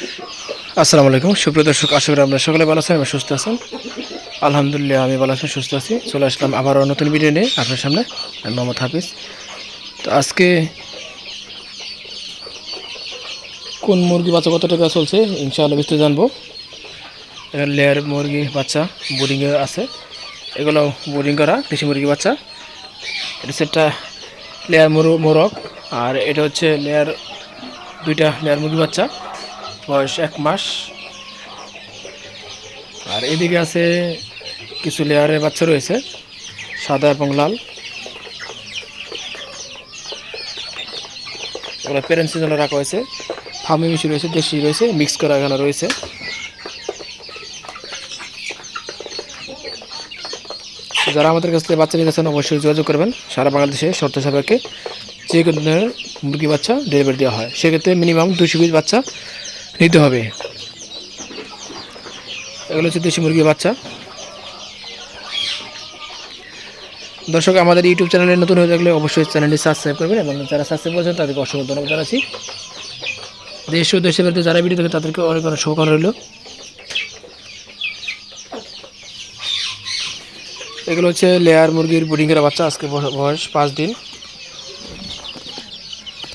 আসসালামু আলাইকুম। সুপ্রিয় দর্শক, আশা করি আপনারা সকলে ভালো আছেন এবং সুস্থ আছেন আলহামদুলিল্লাহ, আমি ভালো আছি, সুস্থ আছি। চলে আসলাম আবারও নতুন ভিডিও নিয়ে আপনার সামনে, আমি মোহাম্মদ হাফিজ। তো আজকে কোন মুরগি বাচ্চা কত টাকা চলছে, ইনশাআল্লাহ বিস্তারিত জানব। লেয়ার মুরগি বাচ্চা বোর্ডিংয়ে আছে। এগুলো বোর্ডিং করা, দেশি মুরগি বাচ্চা। এটা একটা লেয়ার মোরগ। আর এটা হচ্ছে লেয়ার, দুইটা লেয়ার মুরগি বাচ্চা। বয়স এক মাস। আর এদিকে আছে কিছু লেয়ারের বাচ্চা রয়েছে, সাদা এবং লাল। ওগুলো প্যারেন্টসের জন্য রাখা হয়েছে। ফার্মি মিশি রয়েছে, দেশি রয়েছে মিক্স করা এখানে রয়েছে। যারা আমাদের কাছ থেকে বাচ্চা নিতে চান অবশ্যই যোগাযোগ করবেন। সারা বাংলাদেশে শর্ত সাপেক্ষে যে কোনো ধরনের মুরগি বাচ্চা ডেলিভারি দেওয়া হয়। সেক্ষেত্রে মিনিমাম দুশো পিস বাচ্চা নিতে হবে। এগুলো হচ্ছে দেশি মুরগির বাচ্চা। দর্শক, আমাদের ইউটিউব চ্যানেলে নতুন হয়ে থাকলে অবশ্যই চ্যানেলটি সাবস্ক্রাইব করবেন এবং যারা সাবস্ক্রাইব করেছেন তাদেরকে অসংখ্য ধন্যবাদ জানাচ্ছি। দেশ ও দেশের বাড়িতে যারা ভিডিও থাকে তাদেরকে অনেক অনেক শুভকামনা রইল। এগুলো হচ্ছে লেয়ার মুরগির বুডিংয়ের বাচ্চা, আজকে বয়স পাঁচ দিন।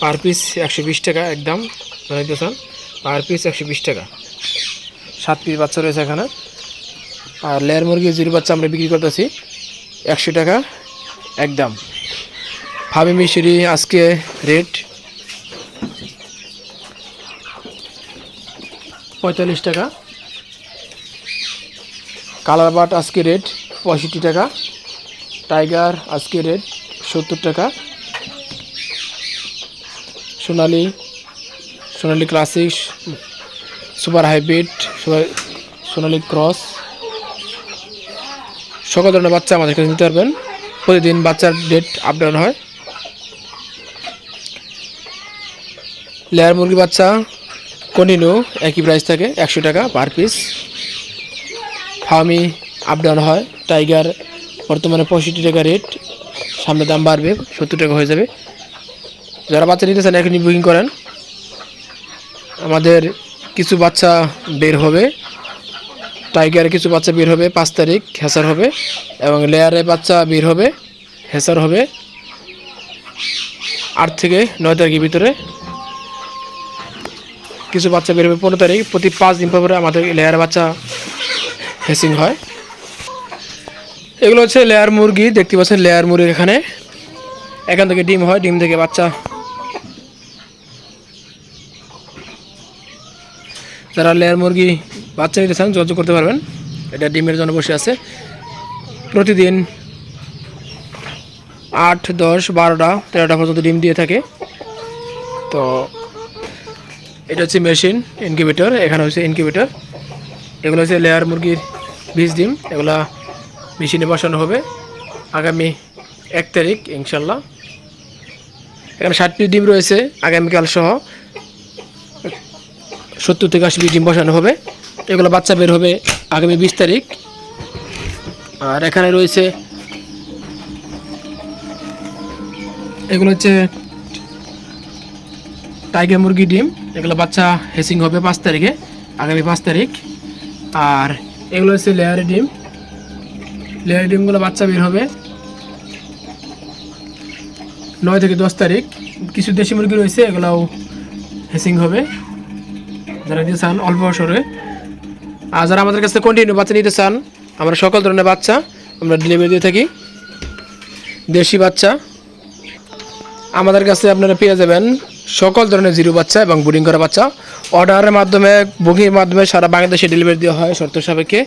পার পিস একশো বিশ টাকা একদম জানাইতেছেন পার পিস একশো বিশ টাকা। সাত পিস বাচ্চা রয়েছে এখানে। আর লেয়ার মুরগির জিরো বাচ্চা আমরা বিক্রি করতেছি। একশো টাকা একদম। ফাবি মিশরি, আজকে রেট পঁয়তাল্লিশ টাকা। কালার বাট আজকে রেট পঁয়ষট্টি টাকা। টাইগার আজকে রেট সত্তর টাকা। সোনালি সোনালি ক্লাসিক সুপার হাইব্রিড সোনালি ক্রস। সকল ধরনের বাচ্চা আমাদের কাছে নিতে পারবেন। প্রতিদিন বাচ্চার ডেট আপ ডাউন হয়। লেয়ার মুরগি বাচ্চা কন্টিনিউ একই প্রাইস থাকে, একশো টাকা পার পিস ফার্মি আপ ডাউন হয়। টাইগার, বর্তমানে পঁয়ষট্টি টাকা রেট সামনে দাম বাড়বে, সত্তর টাকা হয়ে যাবে। যারা বাচ্চা নিতে চান, এখনই বুকিং করেন। আমাদের কিছু বাচ্চা বের হবে। টাইগারে কিছু বাচ্চা বের হবে, পাঁচ তারিখ হেসার হবে এবং লেয়ারে বাচ্চা বের হবে, হেসার হবে আট থেকে নয় তারিখের ভিতরে। কিছু বাচ্চা বের হবে পনেরো তারিখ, প্রতি পাঁচ দিন পর আমাদের লেয়ার বাচ্চা হেসিং হয়। এগুলো হচ্ছে লেয়ার মুরগি, দেখতে পাচ্ছেন লেয়ার মুরগি এখানে। এখান থেকে ডিম হয়, ডিম থেকে বাচ্চা যারা লেয়ার মুরগি, বাচ্চা নিতে চান, যোগাযোগ করতে পারবেন। এটা ডিমের জন্য বসে আছে। প্রতিদিন আট, দশ, বারোটা, তেরোটা পর্যন্ত ডিম দিয়ে থাকে। তো এটা হচ্ছে মেশিন, ইনকিউবেটর। এখানে হচ্ছে ইনকিউবেটর। এগুলো হচ্ছে লেয়ার মুরগির বীজ ডিম। এগুলা মেশিনে বসানো হবে আগামী এক তারিখ, ইনশাল্লাহ। এখানে ষাট পিস ডিম রয়েছে, আগামীকাল সহ। সত্তর থেকে আশি ডিম বসানো হবে। এগুলো বাচ্চা বের হবে আগামী বিশ তারিখ। আর এখানে রয়েছে এগুলো হচ্ছে টাইগার মুরগি ডিম। এগুলো বাচ্চা হেসিং হবে পাঁচ তারিখে, আগামী পাঁচ তারিখ। আর এগুলো হচ্ছে লেয়ারি ডিম। লেয়ারি ডিমগুলো বাচ্চা বের হবে নয় থেকে দশ তারিখ। কিছু দেশি মুরগি রয়েছে, এগুলাও হেসিং হবে। যারা নিতে চান, অল্প বছরে। আর যারা আমাদের কাছে কন্টিনিউ বাচ্চা নিতে চান, আমরা সকল ধরনের বাচ্চা আমরা ডেলিভারি দিয়ে থাকি। দেশি বাচ্চা। আমাদের কাছে আপনারা পেয়ে যাবেন সকল ধরনের জিরো বাচ্চা এবং বুডিং করা বাচ্চা। অর্ডারের মাধ্যমে বুকিংয়ের মাধ্যমে সারা বাংলাদেশে ডেলিভারি দেওয়া হয়, শর্ত সাপেক্ষে।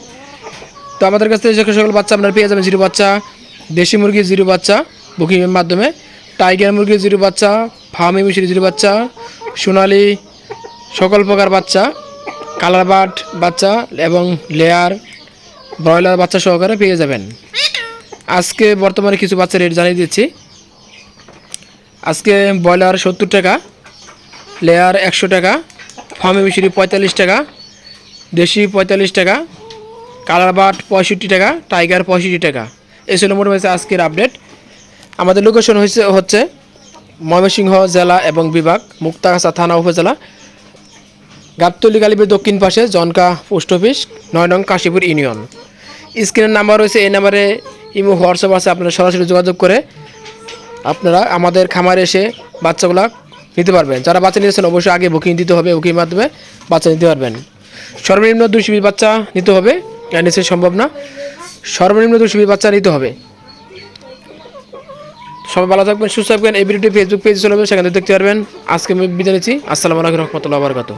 তো আমাদের কাছে যে সকল বাচ্চা আপনারা পেয়ে যাবেন, জিরো বাচ্চা, দেশি মুরগির জিরো বাচ্চা বুকিংয়ের মাধ্যমে। টাইগার মুরগির জিরো বাচ্চা ফার্মি মিশির জিরো বাচ্চা, সোনালি সকল প্রকার বাচ্চা কালার বাট বাচ্চা এবং লেয়ার ব্রয়লার বাচ্চা সহকারে পেয়ে যাবেন। আজকে বর্তমানে কিছু বাচ্চা রেট জানিয়ে দিচ্ছি। আজকে ব্রয়লার সত্তর টাকা লেয়ার একশো টাকা ফার্মি মিশরি পঁয়তাল্লিশ টাকা, দেশি পঁয়তাল্লিশ টাকা কালার বাট পঁয়ষট্টি টাকা টাইগার পঁয়ষট্টি টাকা। এই ছিল মোটামুটি আজকের আপডেট আমাদের লোকেশন হয়েছে হচ্ছে ময়মনসিংহ জেলা এবং বিভাগ, মুক্তাগাছা থানা উপজেলা। গাবতলি গালিবের দক্ষিণ পাশে জনকা পোস্ট অফিস নয় নং কাশীপুর ইউনিয়ন। স্ক্রিনের নাম্বার রয়েছে, এই নাম্বারে ইমো, হোয়াটসঅ্যাপ আছে, আপনারা সরাসরি যোগাযোগ করে আপনারা আমাদের খামারে এসে বাচ্চাগুলা নিতে পারবেন। যারা বাচ্চা নিতেছেন অবশ্যই আগে বুকিং দিতে হবে বুকিং মাধ্যমে বাচ্চা নিতে পারবেন। সর্বনিম্ন দুশো পিস বাচ্চা নিতে হবে নিচে সম্ভব না। সর্বনিম্ন দুশো পিস বাচ্চা নিতে হবে। সবাই ভালো থাকবেন, সুস্থ থাকবেন। এই ভিডিওটি ফেসবুক পেজে চলে যাবে, সেখানে দেখতে পারবেন। আজকে আমি বিদায় নিচ্ছি। আসসালামু আলাইকুম রহমতুল্লাহ বারকাতু